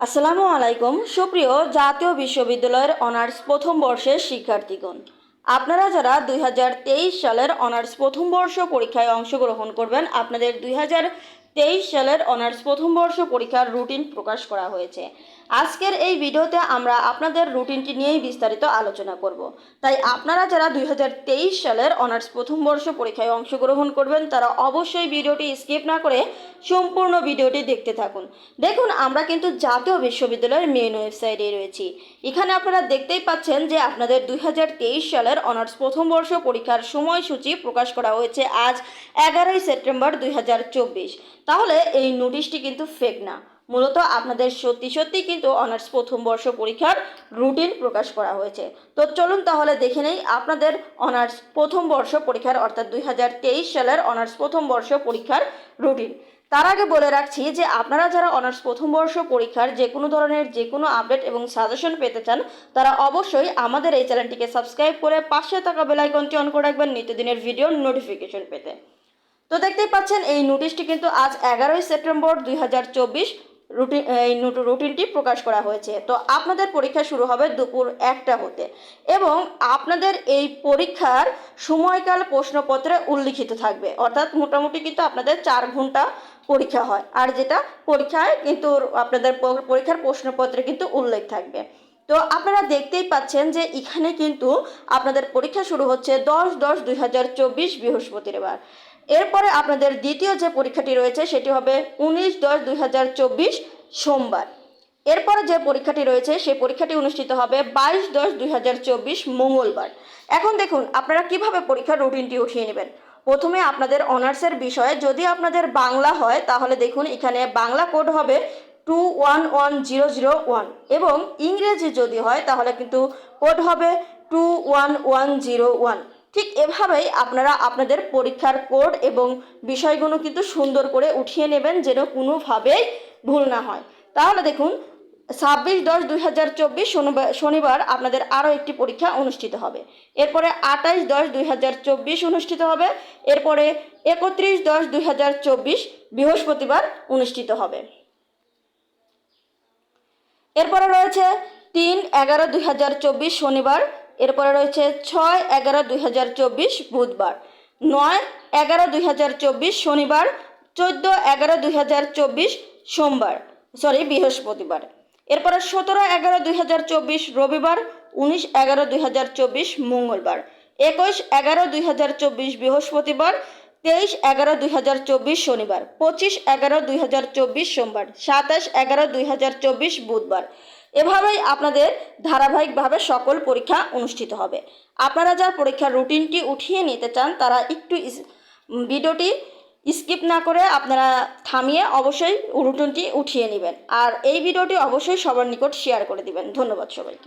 আসসালামু আলাইকুম। সুপ্রিয় জাতীয় বিশ্ববিদ্যালয়ের অনার্স প্রথম বর্ষের শিক্ষার্থীগণ, আপনারা যারা দুই হাজার তেইশ সালের অনার্স প্রথম বর্ষ পরীক্ষায় অংশগ্রহণ করবেন, আপনাদের দুই হাজার তেইশ সালের অনার্স প্রথম বর্ষ পরীক্ষার রুটিন প্রকাশ করা হয়েছে। আজকের এই ভিডিওতে আমরা আপনাদের রুটিনটি নিয়েই বিস্তারিত আলোচনা করব। তাই আপনারা যারা দু হাজার তেইশ সালের অনার্স প্রথম বর্ষ পরীক্ষায় অংশগ্রহণ করবেন, তারা অবশ্যই ভিডিওটি স্কিপ না করে সম্পূর্ণ ভিডিওটি দেখতে থাকুন। দেখুন, আমরা কিন্তু জাতীয় বিশ্ববিদ্যালয়ের মেন ওয়েবসাইটে রয়েছি। এখানে আপনারা দেখতেই পাচ্ছেন যে আপনাদের দুই হাজার তেইশ সালের অনার্স প্রথম বর্ষ পরীক্ষার সময়সূচি প্রকাশ করা হয়েছে আজ এগারোই সেপ্টেম্বর দুই হাজার চব্বিশ। তাহলে এই নোটিশটি কিন্তু ফেক না। মূলত আপনাদের সত্যি সত্যি কিন্তু অনার্স প্রথম বর্ষ পরীক্ষার রুটিন প্রকাশ করা হয়েছে। তো চলুন তাহলে দেখে নেই আপনাদের অনার্স প্রথম বর্ষ পরীক্ষার অর্থাৎ দুই হাজার তেইশ সালের অনার্স প্রথম বর্ষ পরীক্ষার রুটিন তার আগে বলে রাখছি যে আপনারা যারা অনার্স প্রথম বর্ষ পরীক্ষার যে কোনো ধরনের যে কোনো আপডেট এবং সাজেশন পেতে চান, তারা অবশ্যই আমাদের এই চ্যানেলটিকে সাবস্ক্রাইব করে পাশে থাকা বেলাইকনটি অন করে রাখবেন নিত্যদিনের ভিডিও নোটিফিকেশন পেতে। তো দেখতেই পাচ্ছেন, এই নোটিশটি কিন্তু আজ এগারোই সেপ্টেম্বর দুই হাজার চব্বিশ রুটিন এই নোট- রুটিনটি প্রকাশ করা হয়েছে। তো আপনাদের পরীক্ষা শুরু হবে দুপুর একটা হতে এবং আপনাদের এই পরীক্ষার সময়কাল প্রশ্নপত্রে উল্লিখিত থাকবে। অর্থাৎ মোটামুটি কিন্তু আপনাদের চার ঘণ্টা পরীক্ষা হয়। আর যেটা পরীক্ষায় কিন্তু আপনাদের পরীক্ষার প্রশ্নপত্রে কিন্তু উল্লেখ থাকবে। তো আপনারা দেখতেই পাচ্ছেন যে এখানে কিন্তু আপনাদের পরীক্ষা শুরু হচ্ছে দশ দশ দুই হাজার চব্বিশ বৃহস্পতিবার। এরপরে আপনাদের দ্বিতীয় যে পরীক্ষাটি রয়েছে, সেটি হবে উনিশ দশ দুই সোমবার। এরপরে যে পরীক্ষাটি রয়েছে সেই পরীক্ষাটি অনুষ্ঠিত হবে বাইশ দশ দুই মঙ্গলবার। এখন দেখুন, আপনারা কীভাবে পরীক্ষার রুটিনটি উঠিয়ে নেবেন? প্রথমে আপনাদের অনার্সের বিষয়ে, যদি আপনাদের বাংলা হয়, তাহলে দেখুন, এখানে বাংলা কোড হবে two one one zero zero one এবং ইংরেজি যদি হয়, তাহলে কিন্তু কোড হবে two one one zero one ঠিক এভাবেই আপনারা আপনাদের পরীক্ষার কোড এবং বিষয়গুলো কিন্তু সুন্দর করে উঠিয়ে নেবেন যেন কোনোভাবেই ভুল না হয়। তাহলে দেখুন, ছাব্বিশ দশ দুই হাজার চব্বিশ শনিবার শনিবার আপনাদের আরও একটি পরীক্ষা অনুষ্ঠিত হবে। এরপরে আঠাইশ দশ দুই হাজার চব্বিশ অনুষ্ঠিত হবে। এরপরে একত্রিশ দশ দুই হাজার চব্বিশ বৃহস্পতিবার অনুষ্ঠিত হবে। এরপরে রয়েছে তিন এগারো দুই হাজার চব্বিশ শনিবার এরপরে রয়েছে ছয় এগারো দুই হাজার চব্বিশ বুধবার, নয় এগারো দুই হাজার চব্বিশ শনিবার, চোদ্দ এগারো দুই হাজার চব্বিশ সোমবার সরি বৃহস্পতিবার। এরপরে সতেরো এগারো দুই হাজার চব্বিশ রবিবার, উনিশ এগারো দুই হাজার চব্বিশ মঙ্গলবার, একুশ এগারো দুই হাজার চব্বিশ বৃহস্পতিবার, তেইশ এগারো দুই হাজার চব্বিশ শনিবার, পঁচিশ এগারো দুই হাজার চব্বিশ সোমবার, সাতাশ এগারো দুই হাজার চব্বিশ বুধবার। এভাবেই আপনাদের ধারাবাহিকভাবে সকল পরীক্ষা অনুষ্ঠিত হবে। আপনারা যার পরীক্ষার রুটিনটি উঠিয়ে নিতে চান, তারা একটু ভিডিওটি স্কিপ না করে আপনারা থামিয়ে অবশ্যই রুটিনটি উঠিয়ে নেবেন। আর এই ভিডিওটি অবশ্যই সবার নিকট শেয়ার করে দিবেন। ধন্যবাদ সবাইকে।